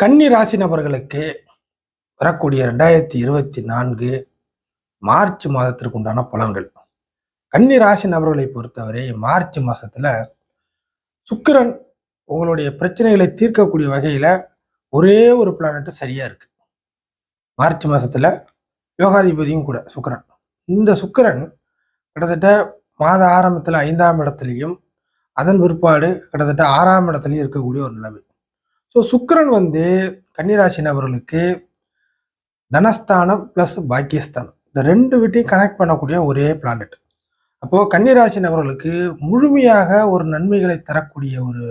கன்னி ராசி நபர்களுக்கு வரக்கூடிய ரெண்டாயிரத்தி இருபத்தி நான்கு மார்ச் மாதத்திற்கு உண்டான பலன்கள். கன்னி ராசி நபர்களை பொறுத்தவரை மார்ச் மாதத்தில் சுக்கிரன் உங்களுடைய பிரச்சனைகளை தீர்க்கக்கூடிய வகையில் ஒரே ஒரு பிளானட்டு சரியாக இருக்குது மார்ச் மாதத்தில் யோகாதிபதியும் கூட சுக்கிரன். இந்த சுக்கிரன் கிட்டத்தட்ட மாத ஆரம்பத்தில் ஐந்தாம் இடத்துலையும் அதன் பிற்பாடு கிட்டத்தட்ட ஆறாம் இடத்துலையும் இருக்கக்கூடிய ஒரு நிலைமை. ஸோ சுக்கிரன் வந்து கன்னிராசி நபர்களுக்கு தனஸ்தானம் ப்ளஸ் பாக்கியஸ்தானம். இந்த ரெண்டு வீட்டையும் கனெக்ட் பண்ணக்கூடிய ஒரே பிளானட் அப்போது கன்னிராசி நபர்களுக்கு முழுமையாக ஒரு நன்மைகளை தரக்கூடிய ஒரு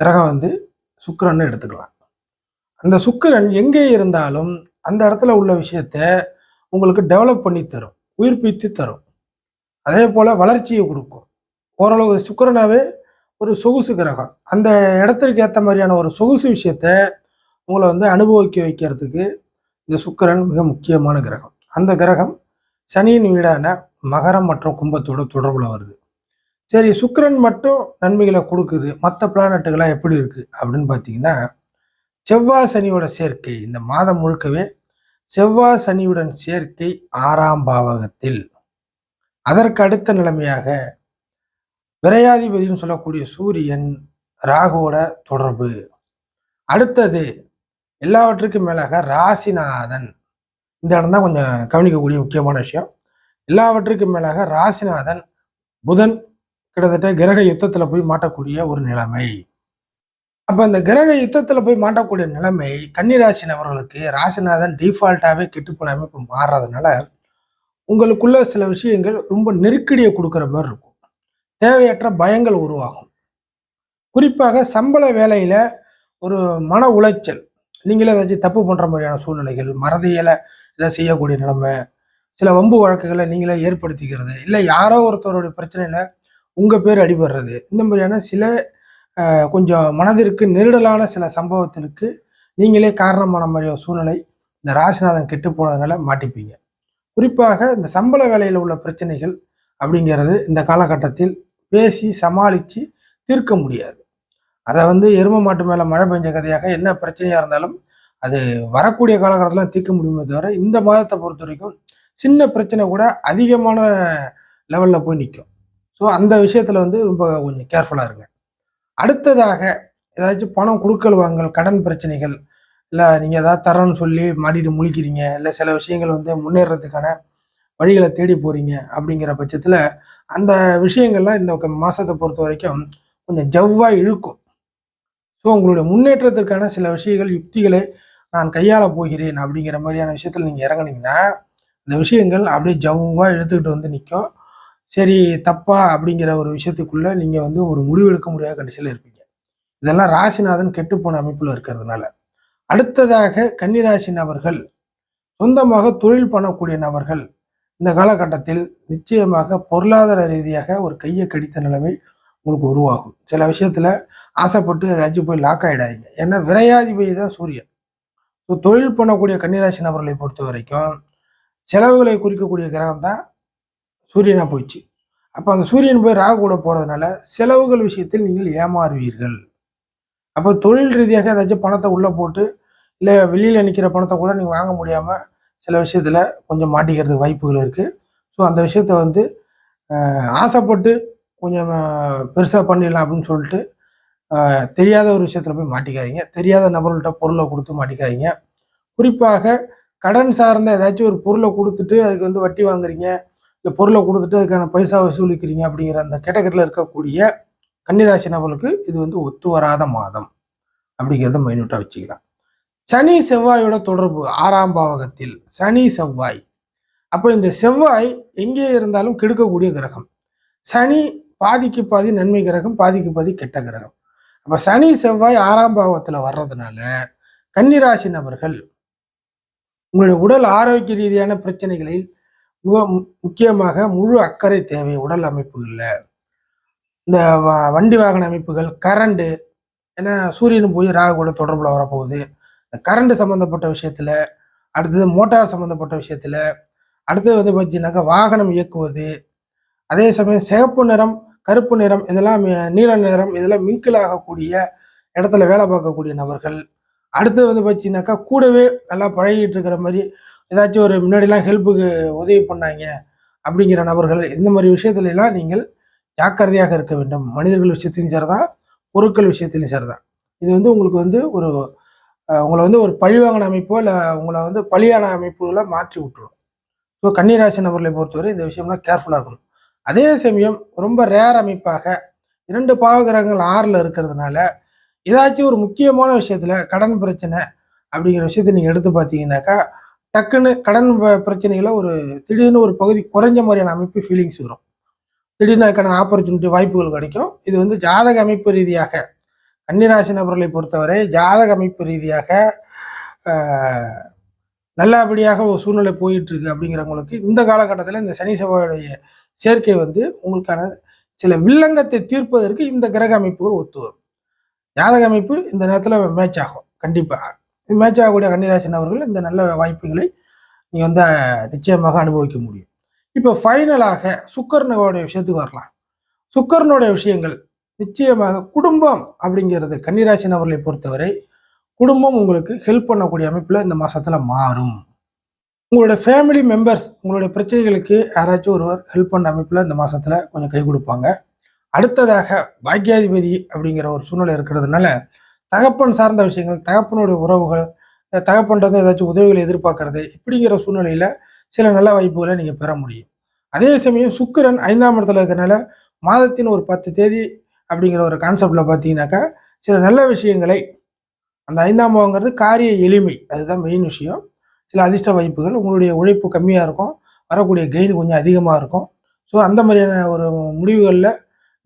கிரகம் வந்து சுக்கிரன்னு எடுத்துக்கலாம். அந்த சுக்கரன் எங்கே இருந்தாலும் அந்த இடத்துல உள்ள விஷயத்த உங்களுக்கு டெவலப் பண்ணி தரும் உயிர்ப்பித்து தரும். அதே போல் வளர்ச்சியை கொடுக்கும். ஓரளவு சுக்கிரனாவே ஒரு சொகுசு கிரகம். அந்த இடத்திற்கு ஏற்ற மாதிரியான ஒரு சொகுசு விஷயத்த உங்களை வந்து அனுபவிக்க வைக்கிறதுக்கு இந்த சுக்கிரன் மிக முக்கியமான கிரகம். அந்த கிரகம் சனியின் வீடான மகரம் மற்றும் கும்பத்தோட தொடர்பில் வருது. சரி சுக்கிரன் மட்டும் நன்மைகளை கொடுக்குது. மற்ற பிளானட்டுகளாக எப்படி இருக்குது அப்படின்னு பார்த்தீங்கன்னா செவ்வாய் சனியோட சேர்க்கை இந்த மாதம் முழுக்கவே செவ்வாய் சனியுடன் சேர்க்கை ஆறாம் பாவகத்தில். அதற்கு அடுத்த நிலைமையாக விரையாதிபதினு சொல்லக்கூடிய சூரியன் ராகுவோட தொடர்பு. அடுத்தது எல்லாவற்றுக்கும் மேலாக ராசிநாதன். இந்த இடம் தான் கொஞ்சம் கவனிக்கக்கூடிய முக்கியமான விஷயம். எல்லாவற்றுக்கும் மேலாக ராசிநாதன் புதன் கிட்டத்தட்ட கிரக யுத்தத்தில் போய் மாட்டக்கூடிய ஒரு நிலைமை. அப்போ அந்த கிரக யுத்தத்தில் போய் மாட்டக்கூடிய நிலைமை கன்னிராசி நபர்களுக்கு ராசிநாதன் டிஃபால்ட்டாகவே கெட்டுப்போன அமைப்பு மாறுறதுனால உங்களுக்குள்ள சில விஷயங்கள் ரொம்ப நெருக்கடியை கொடுக்குற மாதிரி இருக்கும். தேவையற்ற பயங்கள் உருவாகும். குறிப்பாக சம்பள வேலையில் ஒரு மன உளைச்சல். நீங்களே ஏதாச்சும் தப்பு பண்ணுற மாதிரியான சூழ்நிலைகள் மறதியில் இதை செய்யக்கூடிய நிலைமை சில வம்பு வழக்குகளை நீங்களே ஏற்படுத்திக்கிறது இல்லை யாரோ ஒருத்தருடைய பிரச்சனையில் உங்கள் பேர் அடிபடுறது இந்த மாதிரியான சில கொஞ்சம் மனதிற்கு நெருடலான சில சம்பவத்திற்கு நீங்களே காரணமான மாதிரியான சூழ்நிலை இந்த ராசிநாதன் கெட்டு போனதுனால மாட்டிப்பீங்க. குறிப்பாக இந்த சம்பள வேலையில் உள்ள பிரச்சனைகள் அப்படிங்கிறது இந்த காலகட்டத்தில் பேசி சமாளித்து தீர்க்க முடியாது. அதை வந்து எரும மாட்டு மேலே மழை பெஞ்ச கதையாக என்ன பிரச்சனையாக இருந்தாலும் அது வரக்கூடிய காலகட்டத்தில் தீர்க்க முடியுமே தவிர இந்த மாதத்தை பொறுத்த வரைக்கும் சின்ன பிரச்சனை கூட அதிகமான லெவலில் போய் நிற்கும் ஸோ அந்த விஷயத்தில் வந்து ரொம்ப கொஞ்சம் கேர்ஃபுல்லாக இருங்க. அடுத்ததாக ஏதாச்சும் பணம் கொடுக்கல் வாங்கல் கடன் பிரச்சனைகள் இல்லை நீங்கள் ஏதாவது தரேன்னு சொல்லி மாடிட்டு முழிக்கிறீங்க இல்லை சில விஷயங்கள் வந்து முன்னேறதுக்கான வழிகளை தேடி போகிறீங்க அப்படிங்கிற பட்சத்தில் அந்த விஷயங்கள்லாம் இந்த மாதத்தை பொறுத்த வரைக்கும் கொஞ்சம் ஜவ்வாக இழுக்கும். ஸோ உங்களுடைய முன்னேற்றத்திற்கான சில விஷயங்கள் யுக்திகளை நான் கையாள போகிறேன் அப்படிங்கிற மாதிரியான விஷயத்தில் நீங்கள் இறங்குனீங்கன்னா இந்த விஷயங்கள் அப்படியே ஜவ்வாக இழுத்துக்கிட்டு வந்து நிற்கும் சரி தப்பா அப்படிங்கிற ஒரு விஷயத்துக்குள்ளே நீங்கள் வந்து ஒரு முடிவெடுக்க முடியாத கண்டிஷனில் இருப்பீங்க. இதெல்லாம் ராசிநாதன் கெட்டுப்போன அமைப்பில் இருக்கிறதுனால. அடுத்ததாக கன்னிராசி நபர்கள் சொந்தமாக தொழில் பண்ணக்கூடிய நபர்கள் இந்த காலகட்டத்தில் நிச்சயமாக பொருளாதார ரீதியாக ஒரு கையை கடித்த நிலைமை உங்களுக்கு உருவாகும். சில விஷயத்தில் ஆசைப்பட்டு ஏதாச்சும் போய் லாக் ஆகிடாதீங்க ஏன்னா விரையாதிபதி தான் சூரியன். ஸோ தொழில் பண்ணக்கூடிய கன்னிராசி நபர்களை பொறுத்த வரைக்கும் செலவுகளை குறிக்கக்கூடிய கிரகம் தான் சூரியனாக போயிடுச்சு. அப்போ அந்த சூரியன் போய் ராகு கூட போகிறதுனால செலவுகள் விஷயத்தில் நீங்கள் ஏமாறுவீர்கள். அப்போ தொழில் ரீதியாக ஏதாச்சும் பணத்தை உள்ளே போட்டு இல்லை வெளியில் நிற்கிற பணத்தை கூட நீங்கள் வாங்க முடியாமல் சில விஷயத்தில் கொஞ்சம் மாட்டிக்கிறதுக்கு வாய்ப்புகள் இருக்குது ஸோ அந்த விஷயத்த வந்து ஆசைப்பட்டு கொஞ்சம் பெருசாக பண்ணிடலாம் அப்படின்னு சொல்லிட்டு தெரியாத ஒரு விஷயத்தில் போய் மாட்டிக்காதீங்க. தெரியாத நபர்கள்ட்ட பொருளை கொடுத்து மாட்டிக்காதீங்க. குறிப்பாக கடன் சார்ந்த ஏதாச்சும் ஒரு பொருளை கொடுத்துட்டு அதுக்கு வந்து வட்டி வாங்குறீங்க இல்லை பொருளை கொடுத்துட்டு அதுக்கான பைசா வசூலிக்கிறீங்க அப்படிங்கிற அந்த கேட்டகரியில் இருக்கக்கூடிய கன்னிராசி நபர்களுக்கு இது வந்து ஒத்து வராத மாதம். அப்படிங்கிறத மைனூட்டாக வச்சுக்கலாம். சனி செவ்வாயோட தொடர்பு ஆறாம் பாவகத்தில். சனி செவ்வாய். அப்போ இந்த செவ்வாய் எங்கே இருந்தாலும் கெடுக்கக்கூடிய கிரகம். சனி பாதிக்கு பாதி நன்மை கிரகம் பாதிக்கு பாதி கெட்ட கிரகம். அப்போ சனி செவ்வாய் ஆறாம் பாவத்தில் வர்றதுனால கன்னிராசி நபர்கள் உங்களுடைய உடல் ஆரோக்கிய ரீதியான பிரச்சனைகளில் மு- முக்கியமாக முழு அக்கறை தேவை உடல் அமைப்புகளில். இந்த வ- வண்டி வாகன அமைப்புகள் கரண்டு ஏன்னா சூரியனும் போய் ராகு கூட வரப்போகுது. கரண்ட் சம்மந்தப்பட்ட விஷயத்தில் அடுத்தது மோட்டார் சம்மந்தப்பட்ட விஷயத்தில் அடுத்தது வந்து பார்த்தீங்கன்னாக்கா வாகனம் இயக்குவது அதே சமயம் சிகப்பு நிறம் கருப்பு நிறம் இதெல்லாம் நீல நிறம் இதெல்லாம் மிங்கிள் ஆகக்கூடிய இடத்துல வேலை பார்க்கக்கூடிய நபர்கள். அடுத்தது வந்து பார்த்தீங்கன்னாக்கா கூடவே நல்லா பழகிட்டு இருக்கிற மாதிரி ஏதாச்சும் ஒரு முன்னாடிலாம் ஹெல்ப்புக்கு உதவி பண்ணாங்க அப்படிங்கிற நபர்கள் இந்த மாதிரி விஷயத்துலலாம் நீங்கள் ஜாக்கிரதையாக இருக்க வேண்டும். மனிதர்கள் விஷயத்திலும் சரிதான் பொருட்கள் விஷயத்திலும் சரிதான். இது வந்து உங்களுக்கு வந்து ஒரு உங்களை வந்து ஒரு பழிவாங்கின அமைப்போ இல்லை உங்களை வந்து பலியான அமைப்புகளை மாற்றி விட்டுரும். ஸோ கன்னிராசி நபர்களை பொறுத்தவரை இந்த விஷயம்லாம் கேர்ஃபுல்லாக இருக்கணும். அதே சமயம் ரொம்ப ரேர் அமைப்பாக இரண்டு பாவகிரகங்கள் ஆறில் இருக்கிறதுனால ஏதாச்சும் ஒரு முக்கியமான விஷயத்தில் கடன் பிரச்சனை அப்படிங்கிற விஷயத்தை நீங்கள் எடுத்து பார்த்தீங்கன்னாக்கா டக்குன்னு கடன் ப- பிரச்சனைகளை ஒரு திடீர்னு ஒரு பகுதி குறைஞ்ச மாதிரியான அமைப்பு ஃபீலிங்ஸ் வரும். திடீர்னு அதுக்கான ஆப்பர்ச்சுனிட்டி வாய்ப்புகள் கிடைக்கும். இது வந்து ஜாதக அமைப்பு ரீதியாக கன்னிராசி நபர்களை பொறுத்தவரை ஜாதக அமைப்பு ரீதியாக நல்லபடியாக ஒரு சூழ்நிலை போயிட்டுருக்கு அப்படிங்கிறவங்களுக்கு இந்த காலகட்டத்தில் இந்த சனி செவ்வாயுடைய சேர்க்கை வந்து உங்களுக்கான சில வில்லங்கத்தை தீர்ப்பதற்கு இந்த கிரக அமைப்புகள் ஒத்து வரும். ஜாதக அமைப்பு இந்த நேரத்தில் மேட்ச் ஆகும் கண்டிப்பாக மேட்ச் ஆகக்கூடிய கன்னிராசி நபர்கள் இந்த நல்ல வாய்ப்புகளை நீங்கள் வந்து நிச்சயமாக அனுபவிக்க முடியும். இப்போ ஃபைனலாக சுக்கரனுடைய விஷயத்துக்கு வரலாம். சுக்கரனுடைய விஷயங்கள் நிச்சயமாக குடும்பம் அப்படிங்கிறது கன்னிராசி நபர்களை பொறுத்தவரை குடும்பம் உங்களுக்கு ஹெல்ப் பண்ணக்கூடிய அமைப்பில் இந்த மாதத்தில் மாறும். உங்களுடைய ஃபேமிலி மெம்பர்ஸ் உங்களுடைய பிரச்சனைகளுக்கு யாராச்சும் ஒருவர் ஹெல்ப் பண்ண அமைப்பில் இந்த மாதத்தில் கொஞ்சம் கை கொடுப்பாங்க. அடுத்ததாக பாக்கியாதிபதி அப்படிங்கிற ஒரு சூழ்நிலை இருக்கிறதுனால தகப்பன் சார்ந்த விஷயங்கள் தகப்பனுடைய உறவுகள் தகப்பன்றது ஏதாச்சும் உதவிகளை எதிர்பார்க்கறது இப்படிங்கிற சூழ்நிலையில் சில நல்ல வாய்ப்புகளை நீங்கள் பெற முடியும். அதே சமயம் சுக்கிரன் ஐந்தாம் இடத்துல இருக்கிறனால மாதத்தின் ஒரு பத்து தேதி அப்படிங்கிற ஒரு கான்செப்டில் பார்த்தீங்கன்னாக்கா சில நல்ல விஷயங்களை அந்த ஐந்தாம் பாவங்கிறது காரிய எளிமை அதுதான் மெயின் விஷயம். சில அதிர்ஷ்ட வாய்ப்புகள் உங்களுடைய உழைப்பு கம்மியாக இருக்கும் வரக்கூடிய கெயின் கொஞ்சம் அதிகமாக இருக்கும். ஸோ அந்த மாதிரியான ஒரு முடிவுகளில்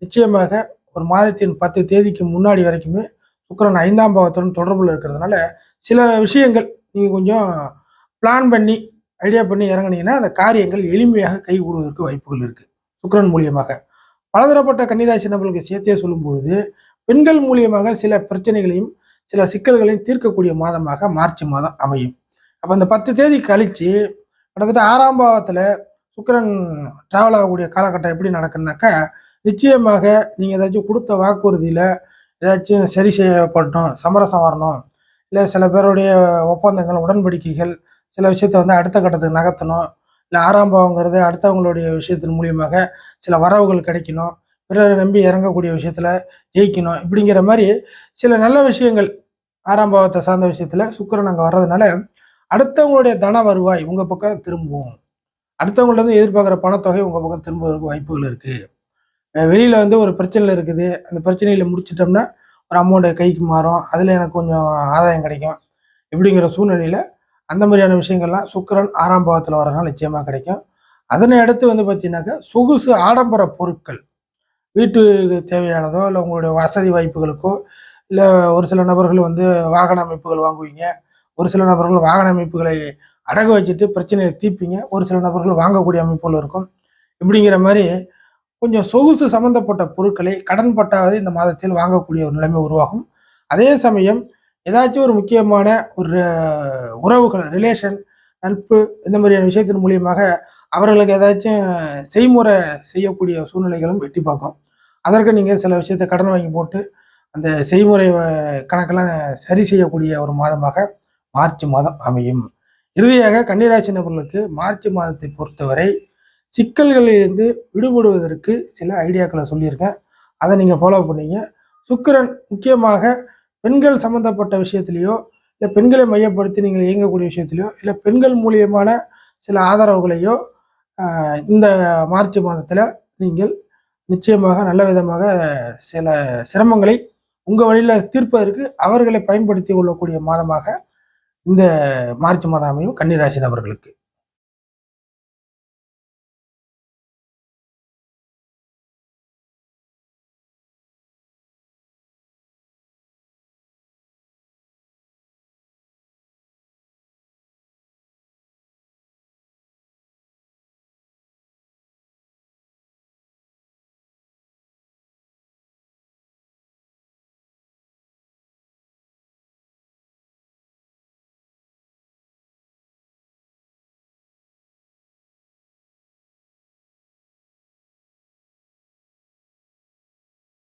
நிச்சயமாக ஒரு மாதத்தின் பத்து தேதிக்கு முன்னாடி வரைக்குமே சுக்கரன் ஐந்தாம் பாவத்துடன் தொடர்பில் இருக்கிறதுனால சில விஷயங்கள் நீங்கள் கொஞ்சம் பிளான் பண்ணி ஐடியா பண்ணி இறங்குனீங்கன்னா அந்த காரியங்கள் எளிமையாக கைகூடுவதற்கு வாய்ப்புகள் இருக்குது சுக்கரன் மூலியமாக. பலதரப்பட்ட கன்னிராசி நபர்களுக்கு சேர்த்தே சொல்லும் பொழுது பெண்கள் மூலியமாக சில பிரச்சனைகளையும் சில சிக்கல்களையும் தீர்க்கக்கூடிய மாதமாக மார்ச் மாதம் அமையும். அப்போ அந்த பத்து தேதி கழித்து கிட்டத்தட்ட ஆறாம் பாவத்தில் சுக்கிரன் ட்ராவல் ஆகக்கூடிய காலகட்டம் எப்படி நடக்குன்னாக்கா நிச்சயமாக நீங்கள் ஏதாச்சும் கொடுத்த வாக்குறுதியில் ஏதாச்சும் சரி செய்யப்படணும் சமரசம் வரணும். இல்லை சில பேருடைய ஒப்பந்தங்கள் உடன்படிக்கைகள் சில விஷயத்த வந்து அடுத்த கட்டத்துக்கு நகர்த்தணும். இல்லை ஆறாம் பாவங்கிறது அடுத்தவங்களுடைய விஷயத்தின் மூலியமாக சில வரவுகள் கிடைக்கணும். பிறரை நம்பி இறங்கக்கூடிய விஷயத்தில் ஜெயிக்கணும். இப்படிங்கிற மாதிரி சில நல்ல விஷயங்கள் ஆறாம் பாவத்தை சார்ந்த விஷயத்தில் சுக்கரன் அங்கே வர்றதுனால அடுத்தவங்களுடைய தன வருவாய் உங்கள் பக்கம் திரும்பும். அடுத்தவங்கள்ட்ட எதிர்பார்க்குற பணத்தொகை உங்கள் பக்கம் திரும்புவதற்கு வாய்ப்புகள் இருக்குது வெளியில் வந்து ஒரு பிரச்சனையில் இருக்குது. அந்த பிரச்சனையில் முடிச்சிட்டோம்னா ஒரு அமௌண்ட்டை கைக்கு மாறும். அதில் எனக்கு கொஞ்சம் ஆதாயம் கிடைக்கும். இப்படிங்கிற சூழ்நிலையில் அந்த மாதிரியான விஷயங்கள்லாம் சுக்கிரன் ஆறாம் பாவத்தில் வரனால நிச்சயமாக கிடைக்கும். அதனை அடுத்து வந்து பார்த்தீங்கன்னாக்கா சொகுசு ஆடம்பர பொருட்கள். வீட்டுக்கு தேவையானதோ இல்லை உங்களுடைய வசதி வாய்ப்புகளுக்கோ இல்லை ஒரு சில நபர்கள் வந்து வாகன அமைப்புகள் வாங்குவீங்க. ஒரு சில நபர்கள் வாகன அமைப்புகளை அடகு வச்சுட்டு பிரச்சனையை தீர்ப்பீங்க. ஒரு சில நபர்கள் வாங்கக்கூடிய அமைப்புகள் இருக்கும். இப்படிங்கிற மாதிரி கொஞ்சம் சொகுசு சம்மந்தப்பட்ட பொருட்களை கடன் பட்டாவது இந்த மாதத்தில் வாங்கக்கூடிய ஒரு நிலைமை உருவாகும். அதே சமயம் ஏதாச்சும் ஒரு முக்கியமான ஒரு உறவுகள் ரிலேஷன் நட்பு இந்த மாதிரியான விஷயத்தின் மூலியமாக அவர்களுக்கு ஏதாச்சும் செய்முறை செய்யக்கூடிய சூழ்நிலைகளும் எட்டி பார்க்கும். அதற்கு நீங்கள் சில விஷயத்தை கடன் வாங்கி போட்டு அந்த செய்முறை கணக்கெல்லாம் சரி செய்யக்கூடிய ஒரு மாதமாக மார்ச் மாதம் அமையும். இறுதியாக கன்னிராசி நபர்களுக்கு மார்ச் மாதத்தை பொறுத்தவரை சிக்கல்களிலிருந்து விடுபடுவதற்கு சில ஐடியாக்களை சொல்லியிருக்கேன். அதை நீங்கள் ஃபாலோ பண்ணீங்க. சுக்கரன் முக்கியமாக பெண்கள் சம்பந்தப்பட்ட விஷயத்திலையோ இல்லை பெண்களை மையப்படுத்தி நீங்கள் இயங்கக்கூடிய விஷயத்திலையோ இல்லை பெண்கள் மூலியமான சில ஆதரவுகளையோ இந்த மார்ச் மாதத்தில் நீங்கள் நிச்சயமாக நல்ல விதமாக சில சிரமங்களை உங்கள் வழியில் தீர்ப்பதற்கு அவர்களை பயன்படுத்தி கொள்ளக்கூடிய மாதமாக இந்த மார்ச் மாதம் அமையும் கன்னிராசி நபர்களுக்கு.